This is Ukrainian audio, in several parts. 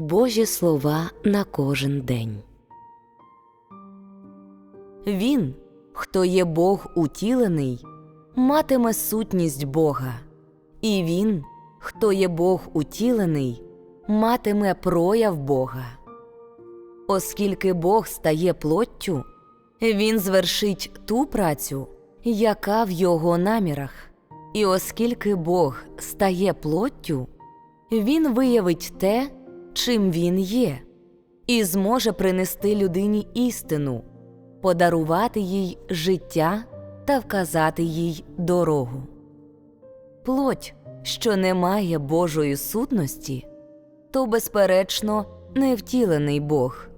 Божі слова на кожен день. Він, хто є Бог утілений, матиме сутність Бога, і він, хто є Бог утілений, матиме прояв Бога. Оскільки Бог стає плоттю, він звершить ту працю, яка в його намірах. І оскільки Бог стає плоттю, він виявить те, чим він є, і зможе принести людині істину, подарувати їй життя та вказати їй дорогу. Плоть, що не має Божої сутності, то, безперечно, невтілений Бог.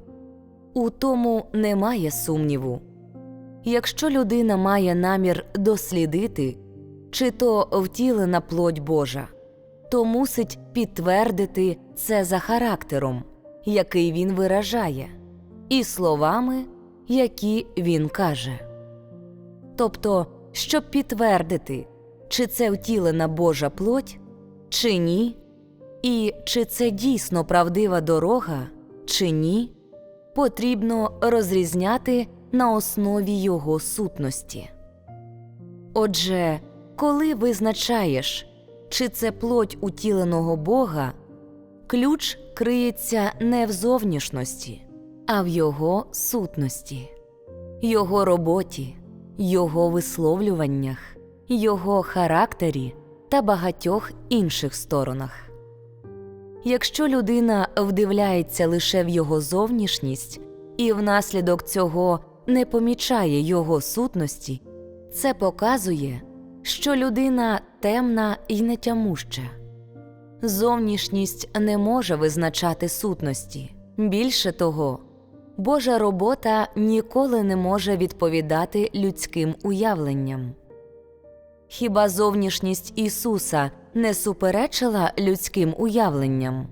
У тому немає сумніву. Якщо людина має намір дослідити, чи то втілена плоть Божа, то мусить підтвердити це за характером, який він виражає, і словами, які він каже. Тобто, щоб підтвердити, чи це втілена Божа плоть, чи ні, і чи це дійсно правдива дорога, чи ні, потрібно розрізняти на основі його сутності. Отже, коли визначаєш, чи це плоть утіленого Бога, ключ криється не в зовнішності, а в його сутності, його роботі, його висловлюваннях, його характері та багатьох інших сторонах. Якщо людина вдивляється лише в його зовнішність і внаслідок цього не помічає його сутності, це показує, що людина темна і нетямуща. Зовнішність не може визначати сутності. Більше того, Божа робота ніколи не може відповідати людським уявленням. Хіба зовнішність Ісуса не суперечила людським уявленням?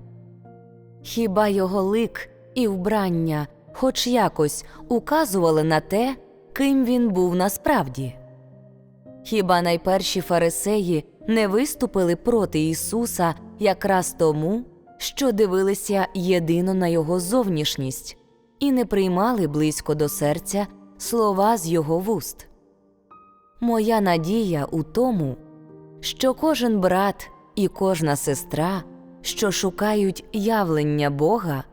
Хіба його лик і вбрання хоч якось указували на те, ким він був насправді? Хіба найперші фарисеї не виступили проти Ісуса якраз тому, що дивилися єдино на його зовнішність і не приймали близько до серця слова з його вуст? Моя надія у тому, що кожен брат і кожна сестра, що шукають явлення Бога,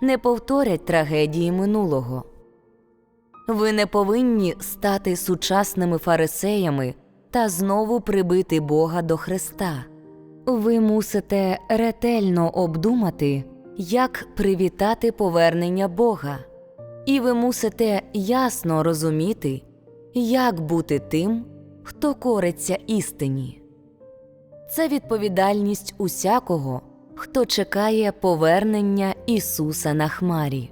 не повторять трагедії минулого. Ви не повинні стати сучасними фарисеями та знову прибити Бога до Христа. Ви мусите ретельно обдумати, як привітати повернення Бога, і ви мусите ясно розуміти, як бути тим, хто кориться істині. Це відповідальність усякого, хто чекає повернення Ісуса на хмарі.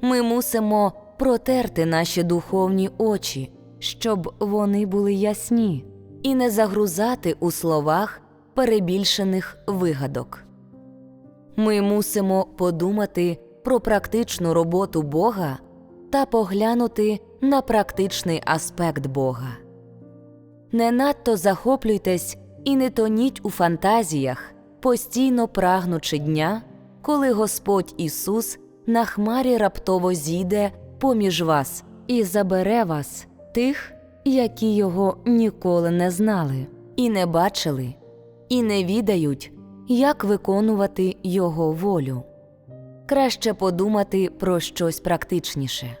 Ми мусимо протерти наші духовні очі, щоб вони були ясні, і не загрузати у словах перебільшених вигадок. Ми мусимо подумати про практичну роботу Бога та поглянути на практичний аспект Бога. Не надто захоплюйтесь і не тоніть у фантазіях, постійно прагнучи дня, коли Господь Ісус на хмарі раптово зійде поміж вас і забере вас, тих, які його ніколи не знали, і не бачили, і не відають, як виконувати Його волю. Краще подумати про щось практичніше.